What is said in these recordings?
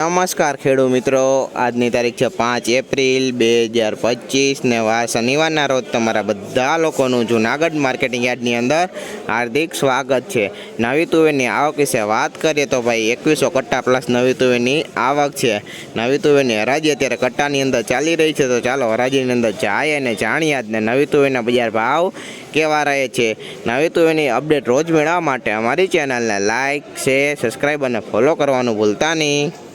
નમસ્કાર ખેડૂત મિત્રો. આજની તારીખ છે પાંચ એપ્રિલ બે હજાર પચીસ ને વાર શનિવારના રોજ તમારા બધા લોકોનું જૂનાગઢ માર્કેટિંગ યાર્ડની અંદર હાર્દિક સ્વાગત છે. નવી તુવેરની આવક વિશે વાત કરીએ તો ભાઈ એકવીસો કટ્ટા પ્લસ નવી તુવેરની આવક છે. નવી તુવેરની હરાજી અત્યારે કટ્ટાની અંદર ચાલી રહી છે તો ચાલો હરાજીની અંદર જાય અને જાણીએ આજને નવી તુવેરના બજાર ભાવ કેવા રહે છે. નવી તુવેરની અપડેટ રોજ મેળવવા માટે અમારી ચેનલને લાઇક શેર, સબસ્ક્રાઈબ અને ફોલો કરવાનું ભૂલતા નહીં.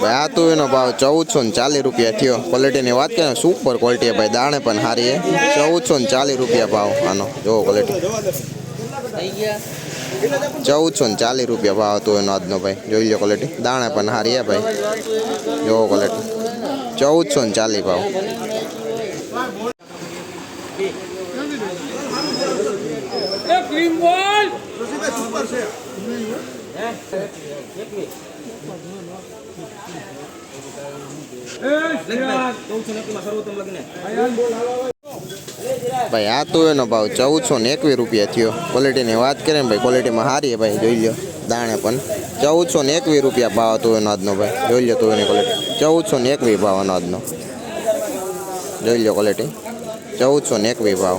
ભાઈ, આ તું એનો ભાવ ચૌદસો ને ચાલીસ રૂપિયા થયો. ક્વોલિટીની વાત કરીએ સુપર ક્વોલિટી ભાઈ, દાણે પણ સારી છે. ચૌદસો ને ચાલીસ રૂપિયા ભાવ, આનો. જોવો ક્વોલિટી ચૌદસો ને ચાલીસ રૂપિયા ભાવ હતો એનો આજનો ભાઈ. જોઈ લો ક્વોલિટી દાણે પણ સારી છે ભાઈ. જોવો ક્વોલિટી ચૌદસો ને ચાલીસ ભાવ. ક્રીમ બોલ! ભાઈ, આ તો એનો ભાવ ચૌદસો ને એકવીસ રૂપિયા થયો. ક્વોલિટીની વાત કરીએ ને ભાઈ ક્વોલિટીમાં સારી ભાઈ, જોઈ લો દાણે પણ. ચૌદસો ને એકવીસ રૂપિયા ભાવ હતો એનો આજનો ભાઈ, જોઈ લો તો એની ક્વોલિટી ચૌદસો ને એકવીસ ભાવ એનો આજનો. જોઈ લો ક્વોલિટી ચૌદસો ને એકવી ભાવ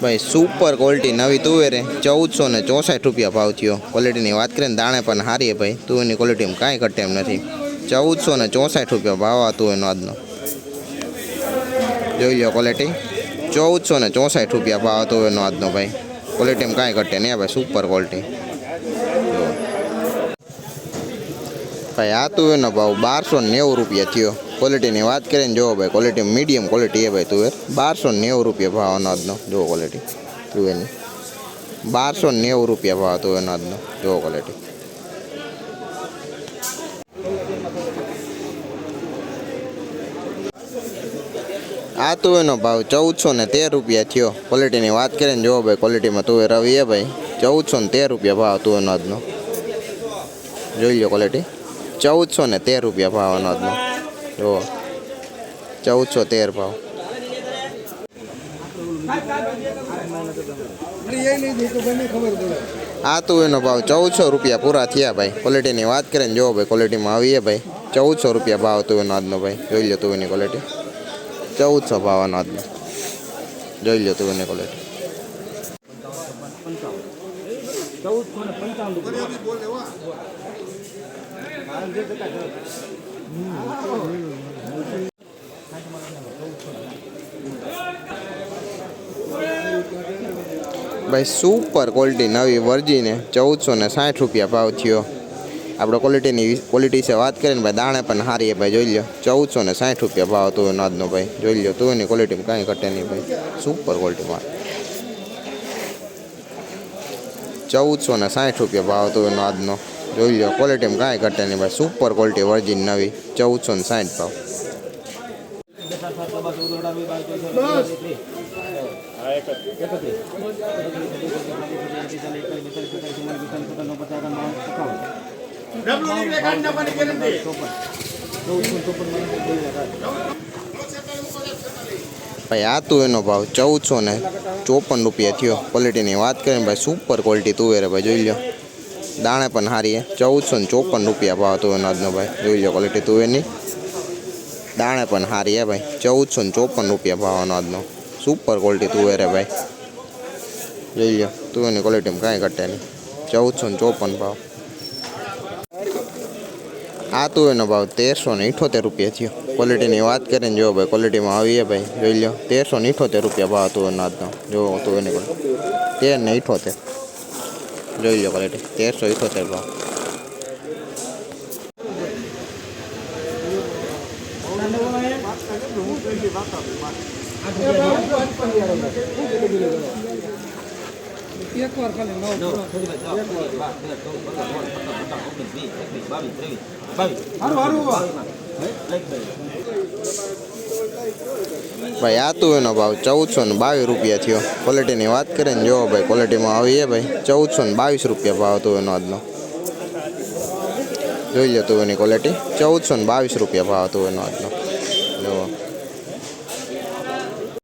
ભાઈ સુપર ક્વોલિટી નવી તુવેરે. ચૌદસો ને ચોસઠ રૂપિયા ભાવ થયો. ક્વોલિટીની વાત કરીએ ને દાણે પણ છે ભાઈ. તુવેરની ક્વોલિટીમાં કાંઈ ઘટે એમ નથી. ચૌદસો ને ચોસઠ રૂપિયા ભાવ આ તુવેરનો આજનો. જોઈ લો ક્વોલિટી ચૌદસો ને ચોસઠ રૂપિયા ભાવ તુવેરનો આજનો ભાઈ. ક્વોલિટીમાં કાંઈ ઘટે નહીં ભાઈ સુપર ક્વોલિટી ભાઈ આ તુવેરનો ભાવ બારસો નેવું રૂપિયા થયો. ક્વોલિટીની વાત કરીએ ને જુઓ ભાઈ ક્વોલિટી મીડિયમ ક્વોલિટી એ ભાઈ તુવેર બારસો નેવું રૂપિયા ભાવ અનાજનો. જુઓ ક્વોલિટી તુવેરની બારસો નેવું રૂપિયા ભાવ તુવેર અનાજનો. જુઓ ક્વોલિટી આ તુવેરનો ભાવ ચૌદસો ને તેર રૂપિયા થયો. ક્વોલિટીની વાત કરીએ ને જુઓ ભાઈ ક્વોલિટીમાં તુવેર આવી એ ભાઈ. ચૌદસો ને તેર રૂપિયા ભાવ તુવેરનો આજનો જોઈ લો ક્વોલિટી ચૌદસો ને તેર રૂપિયા ભાવ અનાજનો. જુઓ. ચૌદસો તેર ભાવ. આ તો એનો ભાવ ચૌદસો રૂપિયા પૂરા થયા ભાઈ. ક્વોલિટીની વાત કરીને ને ભાઈ ક્વોલિટીમાં આવીએ ભાઈ. ચૌદસો રૂપિયા ભાવ તું એનો આજનો ભાઈ. જોઈ લો તું એની ક્વોલિટી ચૌદસો ભાવ અનાજનો. જોઈ લો તું એની ક્વોલિટી ભાઈ સુપર ક્વોલિટી નવી વર્જીને ચૌદસો ને સાઠ રૂપિયા ભાવ થયો. આપણે ક્વોલિટીની ક્વોલિટી વિશે વાત કરીએ ને ભાઈ, દાણે પણ સારી ભાઈ, જોઈ લો ચૌદસો ને સાઠ રૂપિયા ભાવ તું નાદનો ભાઈ, જોઈ લો તું એની ક્વોલિટીમાં કાંઈ ઘટે નહીં ભાઈ. સુપર ક્વોલિટીમાં ચૌદસો ને સાઠ રૂપિયા ભાવ તો એનો આજનો. જોઈ લો ક્વોલિટીમાં કાંઈ ઘટે નહીં ભાઈ. સુપર ક્વોલિટી વર્જિન નવી ચૌદસો ને સાઠ ભાવ. ભાઈ, આ તુવેરનો ભાવ ચૌદસો ને ચોપન રૂપિયા થયો. ક્વોલિટીની વાત કરીએ ને ભાઈ સુપર ક્વોલિટી તુવેર ભાઈ, જોઈ લો. દાણે પણ સારી છે ચૌદસો ને ચોપન રૂપિયા ભાવ તુવેરનો આજનો ભાઈ. જોઈ લો ક્વોલિટી તુવેરની. દાણે પણ સારી છે ભાઈ. ચૌદસો ને ચોપન રૂપિયા ભાવનો આજનો. સુપર ક્વોલિટી તુવેર છે ભાઈ. જોઈ લો, તુવેરની ક્વોલિટીમાં કાંઈ ઘટે નહીં. ચૌદસો ને ચોપન ભાવ. આ તુવેરનો ભાવ તેરસો ને ઇઠોતેર રૂપિયા થયો. ક્વોલિટીની વાત કરીએ ને જો ભાઈ ક્વોલિટીમાં આવીએ ભાઈ, જોઈ લો તેરસો ને ઇઠોતેર રૂપિયા ભાવ તુવેરનો આજનો. જો તુવેરની ક્વોલિટી તેર ને ઇઠોતેર. જોઈ લો ક્વોલિટી તેરસો ઇઠોતેર ભાવ. એક વાર ખાલી નવ ભાઈ, આ તું એનો ભાવ ચૌદસો ને બાવીસ રૂપિયા થયો. ક્વોલિટીની વાત કરીએ ને જો ભાઈ ક્વોલિટીમાં આવી છે ભાઈ. ચૌદસો ને બાવીસ રૂપિયા ભાવ હતો એનો આજનો. જોઈ લે તું એની ક્વોલિટી ચૌદસો ને બાવીસ રૂપિયા ભાવ હતો એનો આજનો.